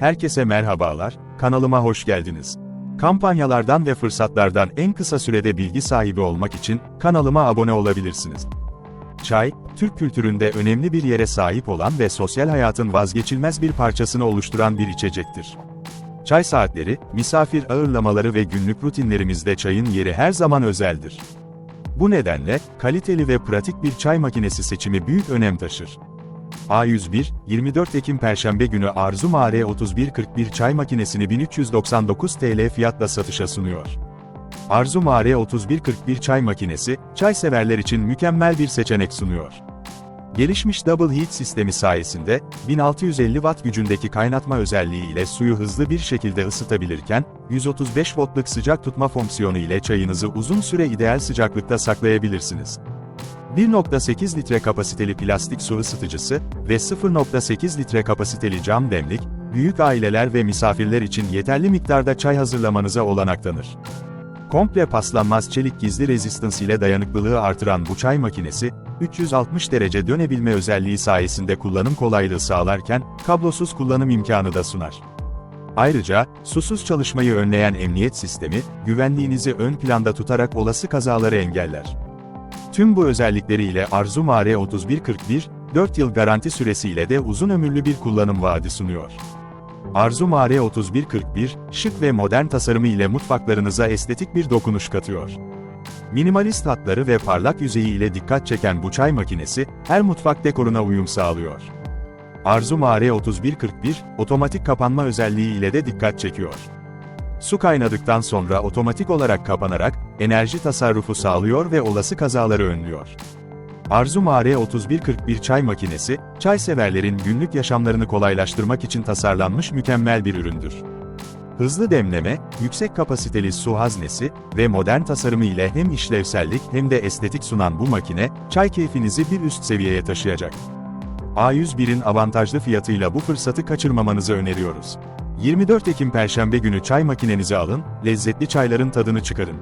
Herkese merhabalar, kanalıma hoş geldiniz. Kampanyalardan ve fırsatlardan en kısa sürede bilgi sahibi olmak için kanalıma abone olabilirsiniz. Çay, Türk kültüründe önemli bir yere sahip olan ve sosyal hayatın vazgeçilmez bir parçasını oluşturan bir içecektir. Çay saatleri, misafir ağırlamaları ve günlük rutinlerimizde çayın yeri her zaman özeldir. Bu nedenle, kaliteli ve pratik bir çay makinesi seçimi büyük önem taşır. A101, 24 Ekim Perşembe günü Arzu Mare 3141 çay makinesini 1399 TL fiyatla satışa sunuyor. Arzu Mare 3141 çay makinesi, çay severler için mükemmel bir seçenek sunuyor. Gelişmiş Double Heat sistemi sayesinde, 1650 watt gücündeki kaynatma özelliği ile suyu hızlı bir şekilde ısıtabilirken, 135 voltluk sıcak tutma fonksiyonu ile çayınızı uzun süre ideal sıcaklıkta saklayabilirsiniz. 1.8 litre kapasiteli plastik su ısıtıcısı ve 0.8 litre kapasiteli cam demlik, büyük aileler ve misafirler için yeterli miktarda çay hazırlamanıza olanak tanır. Komple paslanmaz çelik gizli rezistans ile dayanıklılığı artıran bu çay makinesi, 360 derece dönebilme özelliği sayesinde kullanım kolaylığı sağlarken, kablosuz kullanım imkanı da sunar. Ayrıca, susuz çalışmayı önleyen emniyet sistemi, güvenliğinizi ön planda tutarak olası kazaları engeller. Tüm bu özellikleriyle Arzu Mare 3141, 4 yıl garanti süresiyle de uzun ömürlü bir kullanım vaadi sunuyor. Arzu Mare 3141, şık ve modern tasarımı ile mutfaklarınıza estetik bir dokunuş katıyor. Minimalist hatları ve parlak yüzeyi ile dikkat çeken bu çay makinesi, her mutfak dekoruna uyum sağlıyor. Arzu Mare 3141, otomatik kapanma özelliği ile de dikkat çekiyor. Su kaynadıktan sonra otomatik olarak kapanarak, enerji tasarrufu sağlıyor ve olası kazaları önlüyor. Arzu Mare 3141 çay makinesi, çay severlerin günlük yaşamlarını kolaylaştırmak için tasarlanmış mükemmel bir üründür. Hızlı demleme, yüksek kapasiteli su haznesi ve modern tasarımı ile hem işlevsellik hem de estetik sunan bu makine, çay keyfinizi bir üst seviyeye taşıyacak. A101'in avantajlı fiyatıyla bu fırsatı kaçırmamanızı öneriyoruz. 24 Ekim Perşembe günü çay makinenizi alın, lezzetli çayların tadını çıkarın.